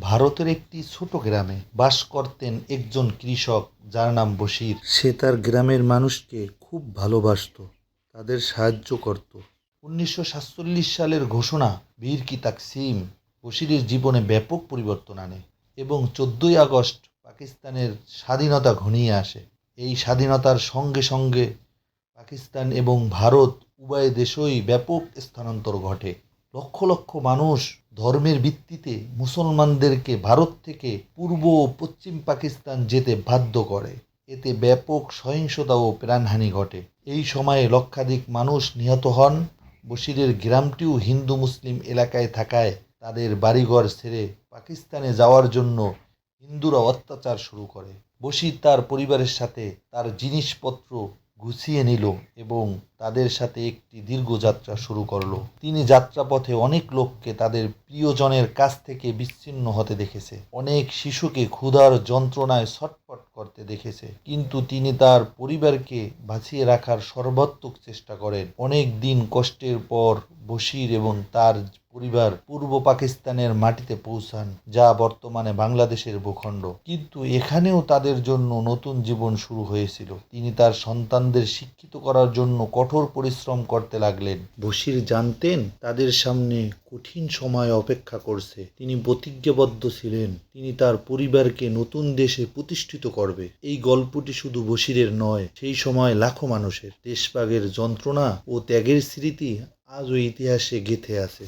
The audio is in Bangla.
ভারতের একটি ছোট গ্রামে বাস করতেন একজন কৃষক যার নাম বশির। সে তার গ্রামের মানুষকে খুব ভালোবাসতো তাদের সাহায্য করত। উনিশশো সাতচল্লিশ সালের ঘোষণা বীর কি তাকসিম বশিরের জীবনে ব্যাপক পরিবর্তন আনে এবং চোদ্দই আগস্ট পাকিস্তানের স্বাধীনতা ঘনিয়ে আসে। এই স্বাধীনতার সঙ্গে সঙ্গে পাকিস্তান এবং ভারত উভয় দেশই ব্যাপক স্থানান্তর ঘটে। লক্ষ লক্ষ মানুষ ধর্মের ভিত্তিতে মুসলমানদেরকে ভারত থেকে পূর্ব ও পশ্চিম পাকিস্তান যেতে বাধ্য করে। এতে ব্যাপক সহিংসতা ও প্রাণহানি ঘটে। এই সময়ে লক্ষাধিক মানুষ নিহত হন। বশিরের গ্রামটিও হিন্দু মুসলিম এলাকায় থাকায় তাদের বাড়িঘর ছেড়ে পাকিস্তানে যাওয়ার জন্য হিন্দুরা অত্যাচার শুরু করে। বশির তার পরিবারের সাথে তার জিনিসপত্র গুছিয়ে নিল এবং তাদের সাথে একটি দীর্ঘ যাত্রা শুরু করল। তিনি যাত্রাপথে অনেক লোককে তাদের প্রিয়জনের কাছ থেকে বিচ্ছিন্ন হতে দেখেছে। অনেক শিশুকে ক্ষুধার যন্ত্রণায় ছটফট করতে দেখেছে। কিন্তু তিনি তার পরিবারকে বাঁচিয়ে রাখার সর্বাত্মক চেষ্টা করেন। অনেক দিন কষ্টের পর বশির এবং তার পরিবার পূর্ব পাকিস্তানের মাটিতে পৌঁছান, যা বর্তমানে বাংলাদেশের ভূখণ্ড। কিন্তু এখানেও তাদের জন্য নতুন জীবন শুরু হয়েছিল। তিনি তার সন্তানদের শিক্ষিত করার জন্য কঠোর পরিশ্রম করতে লাগলেন। বশির জানতেন তাদের সামনে কঠিন সময় অপেক্ষা করছে। তিনি প্রতিজ্ঞাবদ্ধ ছিলেন। তিনি তার পরিবারকে নতুন দেশে প্রতিষ্ঠিত করবে। এই গল্পটি শুধু বশিরের নয়, সেই সময় লাখো মানুষের। দেশভাগের যন্ত্রণা ও ত্যাগের স্মৃতি আজও ইতিহাসে গেঁথে আছে